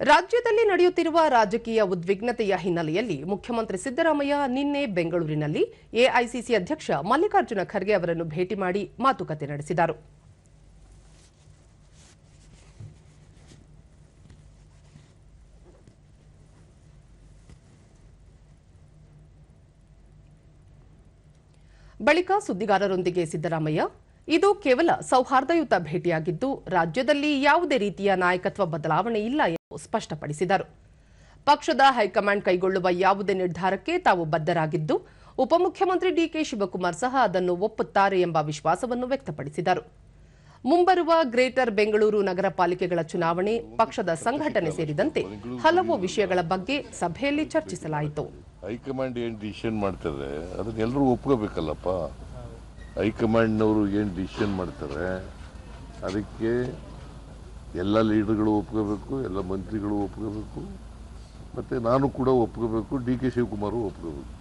ರಾಜ್ಯದಲ್ಲಿ ನಡೆಯುತ್ತಿರುವ ರಾಜಕೀಯ ಉದ್ವಿಗ್ನತೆಯ ಹಿನ್ನೆಲೆಯಲ್ಲಿ ಮುಖ್ಯಮಂತ್ರಿ ಸಿದ್ದರಾಮಯ್ಯ ನಿನ್ನೆ ಬೆಂಗಳೂರಿನಲ್ಲಿ ಎಐಸಿಸಿ ಅಧ್ಯಕ್ಷ ಮಲ್ಲಿಕಾರ್ಜುನ ಖರ್ಗೆ ಅವರನ್ನು ಭೇಟಿ ಮಾಡಿ ಮಾತುಕತೆ ನಡೆಸಿದರು. ಬಳಿಕ ಸುದ್ದಿಗಾರರೊಂದಿಗೆ ಸಿದ್ದರಾಮಯ್ಯ ಇದು ಕೇವಲ ಸೌಹಾರ್ದಯುತ ಭೇಟಿಯಾಗಿದ್ದು, ರಾಜ್ಯದಲ್ಲಿ ಯಾವುದೇ ರೀತಿಯ ನಾಯಕತ್ವ ಬದಲಾವಣೆ ಇಲ್ಲ ಎಂದು ಸ್ಪಷ್ಟಪಡಿಸಿದರು. ಪಕ್ಷದ ಹೈಕಮಾಂಡ್ ಕೈಗೊಳ್ಳುವ ಯಾವುದೇ ನಿರ್ಧಾರಕ್ಕೆ ತಾವು ಬದ್ಧರಾಗಿದ್ದು, ಉಪಮುಖ್ಯಮಂತ್ರಿ ಡಿಕೆ ಶಿವಕುಮಾರ್ ಸಹ ಅದನ್ನು ಒಪ್ಪುತ್ತಾರೆ ಎಂಬ ವಿಶ್ವಾಸವನ್ನು ವ್ಯಕ್ತಪಡಿಸಿದರು. ಮುಂಬರುವ ಗ್ರೇಟರ್ ಬೆಂಗಳೂರು ನಗರ ಪಾಲಿಕೆಗಳ ಚುನಾವಣೆ, ಪಕ್ಷದ ಸಂಘಟನೆ ಸೇರಿದಂತೆ ಹಲವು ವಿಷಯಗಳ ಬಗ್ಗೆ ಸಭೆಯಲ್ಲಿ ಚರ್ಚಿಸಲಾಯಿತು. ಹೈಕಮಾಂಡ್ ಏನ್ ಡಿಸಿಷನ್ ಮಾಡ್ತಾರೆ ಅದನ್ನ ಎಲ್ಲರೂ ಒಪ್ಕೋಬೇಕಲ್ಲಪ್ಪ. ಹೈಕಮಾಂಡ್ನವರು ಏನು ಡಿಸಿಷನ್ ಮಾಡ್ತಾರೆ, ಅದಕ್ಕೆ ಎಲ್ಲ ಲೀಡರ್ಗಳು ಒಪ್ಕೋಬೇಕು, ಎಲ್ಲ ಮಂತ್ರಿಗಳು ಒಪ್ಕೋಬೇಕು, ಮತ್ತು ನಾನು ಕೂಡ ಒಪ್ಕೋಬೇಕು, ಡಿ ಕೆ ಶಿವಕುಮಾರು ಒಪ್ಕೋಬೇಕು.